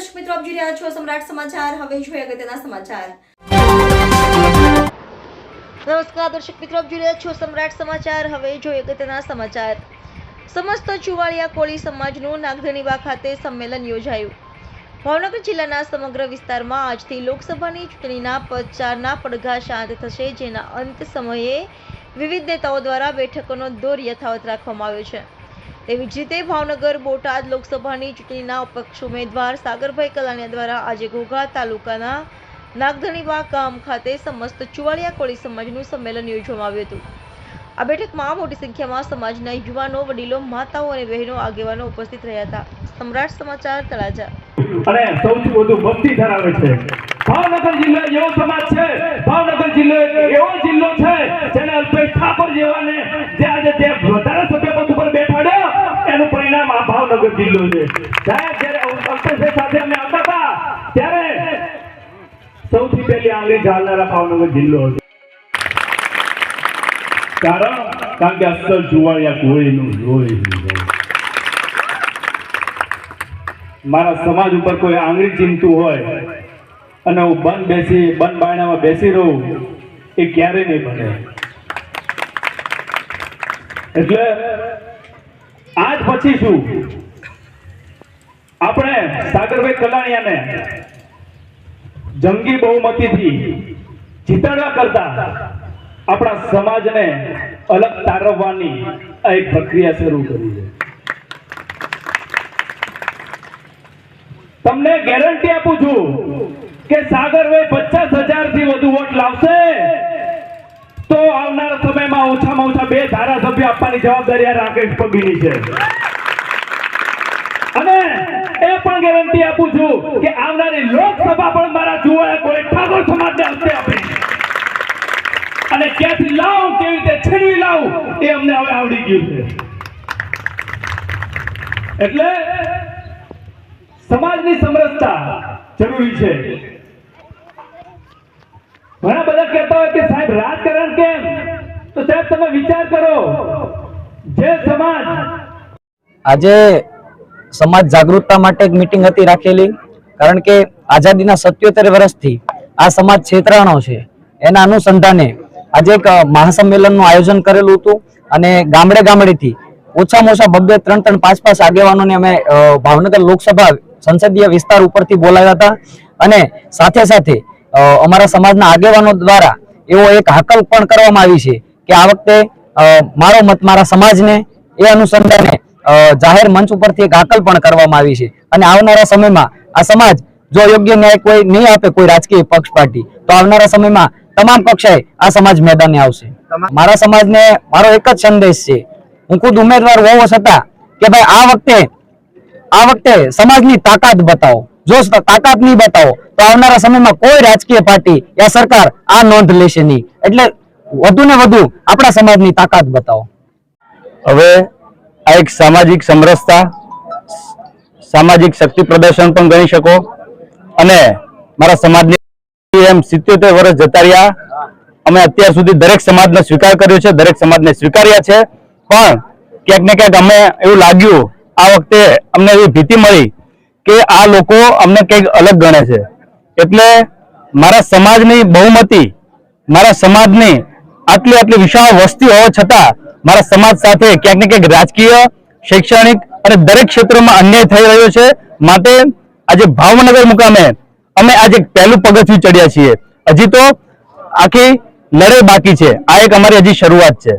દર્શક મિત્રો, આપ જોઈ રહ્યા છો સમ્રાટ સમાચાર. હવે જોઈએ અગત્યના સમાચાર. નમસ્કાર, દર્શક મિત્રો, આપ જોઈ રહ્યા છો સમ્રાટ સમાચાર. હવે જોઈએ અગત્યના સમાચાર. સમસ્ત ચુવાળિયા કોળી સમાજનું નાગધણીવા ખાતે સંમેલન યોજાયું. ભાવનગર જિલ્લાના સમગ્ર વિસ્તારમાં આજથી લોકસભાની ચૂંટણીના પ્રચારના પડઘા શાંત થશે, જેના અંત સમયે વિવિધ નેતાઓ દ્વારા બેઠકોનો દોર યથાવત રાખવામાં આવ્યો છે. તેવી જ રીતે ભાવનગર, બોટાદ લોકસભાની ચૂંટણીના અપક્ષ ઉમેદવાર સાગરભાઈ કલાણીયા દ્વારા આજે ઘોઘા તાલુકાના નાગધણીવા ગામ ખાતે સમસ્ત ચુવાડિયા કોળી સમાજનું સંમેલન યોજવામાં આવ્યું હતું. આ બેઠકમાં મોટી સંખ્યામાં સમાજના યુવાનો, વડીલો, માતાઓ અને બહેનો આગેવાનો ઉપસ્થિત રહ્યા હતા. સમ્રાટ સમાચાર તળાજા. અને સૌથી વધુ ભક્તિ ધરાવે છે. ભાવનગર જિલ્લો એવો સમાજ છે. ભાવનગર જિલ્લો એવો જિલ્લો છે જેને અલ્પેશ ઠાકોર જેવાને જે આજે જે જિલ્લો છે. સાહેબ, જ્યારે સાથે અમે આવતા હતા, ત્યારે સૌથી પહેલી આંગળી ઝાલનારા ભાવનગર જિલ્લો હતો. કારણ કારણ કે અસલ જુવાળિયા કોઈનું નહીં. મારા સમાજ ઉપર કોઈ આંગળી ચીમતું હોય અને હું બંધ બેસી, બંધ બાયણામાં બેસી રહું, એ ક્યારે નહીં બને. એટલે આજ પછી શું? આપણે સાગરભાઈ કલાણિયાને જંગી બહુમતીથી જીતાડવા કરતા આપણા સમાજને અલગ તારવવાની આ એક પ્રક્રિયા શરૂ કરી છે. તમને ગેરંટી આપું છું કે સાગરભાઈ પચાસ હજારથી વધુ વોટ લાવશે તો આવનારા સમયમાં ઓછામાં ઓછા બે ધારાસભ્ય આપવાની જવાબદારી આ રાકેશ પગીની છે. પણ ગેરંટી આપું છું કે આવનારી લોકસભા પણ મારા જુવાયા કોઈ ઠાકોર સમાજને હસ્તે આપે અને ક્યાંથી લાવું, કેવી રીતે છીનવી લાવું, એ અમને હવે આવડી ગયું છે. એટલે સમાજની સમરસતા જરૂરી છે. ઘણા બધા કહેતા હોય કે સાહેબ રાજકારણ કેમ? તો સાહેબ, તમે વિચાર કરો. જે સમાજ આજે સમાજ જાગૃતતા માટે એક મિટિંગ હતી રાખેલી. કારણ કે આઝાદીના સત્યોતેર વર્ષથી આ સમાજ છેતરાણો છે. એના અનુસંધાને આજે એક મહાસંમેલનનું આયોજન કરેલું હતું અને ગામડે ગામડેથી ઓછામાં ઓછા બબ્બે ત્રણ ત્રણ પાંચ પાંચ આગેવાનોને અમે ભાવનગર લોકસભા સંસદીય વિસ્તાર ઉપરથી બોલાવ્યા હતા. અને સાથે સાથે અમારા સમાજના આગેવાનો દ્વારા એવો એક હાકલ પણ કરવામાં આવી છે કે આ વખતે મારો મત, મારા સમાજને એ અનુસંધાને જાહેર મંચ ઉપરથી એક હાકલ પણ કરવામાં આવી છે. અને આવનારા સમયમાં આ સમાજ જો યોગ્ય ન્યાય કોઈ નહીં આપે કોઈ રાજકીય પક્ષ પાર્ટી તો આવનારા સમયમાં તમામ કક્ષાએ આ સમાજ મેદાને આવશે. મારા સમાજને મારો એક જ સંદેશ છે. હું ખુદ ઉમેદવાર હોવો છતાં કે ભાઈ આ વખતે આ વખતે સમાજની તાકાત બતાવો. જો સ- તાકાત નહીં બતાવો તો આવનારા સમયમાં કોઈ રાજકીય પાર્ટી યા સરકાર આ નોંધ લેશે નહીં. એટલે વધુ ને વધુ આપણા સમાજની તાકાત બતાવો. હવે આ એક સામાજિક સમરસતા, સામાજિક શક્તિ પ્રદર્શન પણ ગણી શકો. અને મારા સમાજની એમ સિત્યોતેર વર્ષ જતા રહ્યા. અમે અત્યાર સુધી દરેક સમાજનો સ્વીકાર કર્યો છે, દરેક સમાજને સ્વીકાર્યા છે. પણ ક્યાંક ને ક્યાંક અમે એવું લાગ્યું, આ વખતે અમને એવી ભીતિ મળી કે આ લોકો અમને કંઈક અલગ ગણે છે. એટલે મારા સમાજની બહુમતી, મારા સમાજની આટલી આટલી વિશાળ વસ્તી હોવા છતાં મારા સમાજ સાથે ક્યાંક ને ક્યાંક રાજકીય, શૈક્ષણિક અને દરેક ક્ષેત્રમાં અન્યાય થઈ રહ્યો છે. માટે આજે ભાવનગર મુકામે અમે આજે પહેલું પગથિયું ચડ્યા છીએ. હજી તો આખી લડાઈ બાકી છે. આ એક અમારી હજી શરૂઆત છે.